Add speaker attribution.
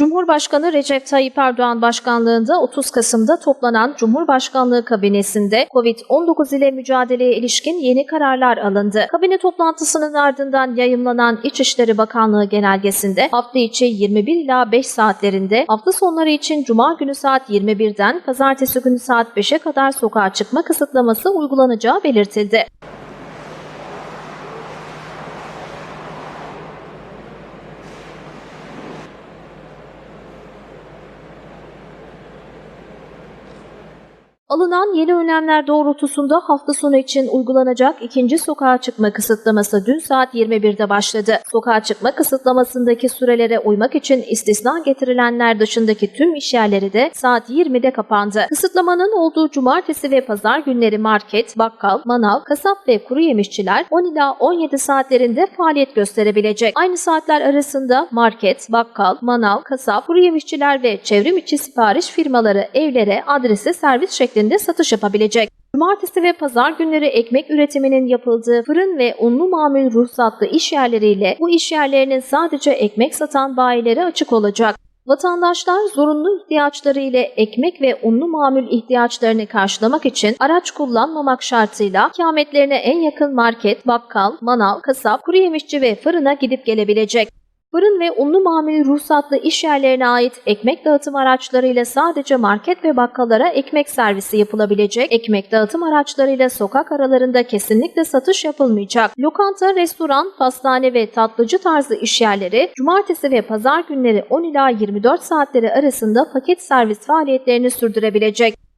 Speaker 1: Cumhurbaşkanı Recep Tayyip Erdoğan başkanlığında 30 Kasım'da toplanan Cumhurbaşkanlığı kabinesinde COVID-19 ile mücadeleye ilişkin yeni kararlar alındı. Kabine toplantısının ardından yayımlanan İçişleri Bakanlığı genelgesinde hafta içi 21 ila 5 saatlerinde, hafta sonları için Cuma günü saat 21'den Pazartesi günü saat 5'e kadar sokağa çıkma kısıtlaması uygulanacağı belirtildi. Alınan yeni önlemler doğrultusunda hafta sonu için uygulanacak ikinci sokağa çıkma kısıtlaması dün saat 21'de başladı. Sokağa çıkma kısıtlamasındaki sürelere uymak için istisna getirilenler dışındaki tüm işyerleri de saat 20'de kapandı. Kısıtlamanın olduğu cumartesi ve pazar günleri market, bakkal, manav, kasap ve kuru yemişçiler 10 ila 17 saatlerinde faaliyet gösterebilecek. Aynı saatler arasında market, bakkal, manav, kasap, kuru yemişçiler ve çevrim içi sipariş firmaları evlere, adrese servis şeklinde satış yapabilecek. Cumartesi ve pazar günleri ekmek üretiminin yapıldığı fırın ve unlu mamul ruhsatlı iş yerleriyle bu iş yerlerinin sadece ekmek satan bayileri açık olacak. Vatandaşlar zorunlu ihtiyaçları ile ekmek ve unlu mamul ihtiyaçlarını karşılamak için araç kullanmamak şartıyla ikametlerine en yakın market, bakkal, manav, kasap, kuru yemişçi ve fırına gidip gelebilecek. Fırın ve unlu mamul ruhsatlı iş yerlerine ait ekmek dağıtım araçlarıyla sadece market ve bakkallara ekmek servisi yapılabilecek. Ekmek dağıtım araçlarıyla sokak aralarında kesinlikle satış yapılmayacak. Lokanta, restoran, pastane ve tatlıcı tarzı iş yerleri cumartesi ve pazar günleri 10 ila 24 saatleri arasında paket servis faaliyetlerini sürdürebilecek.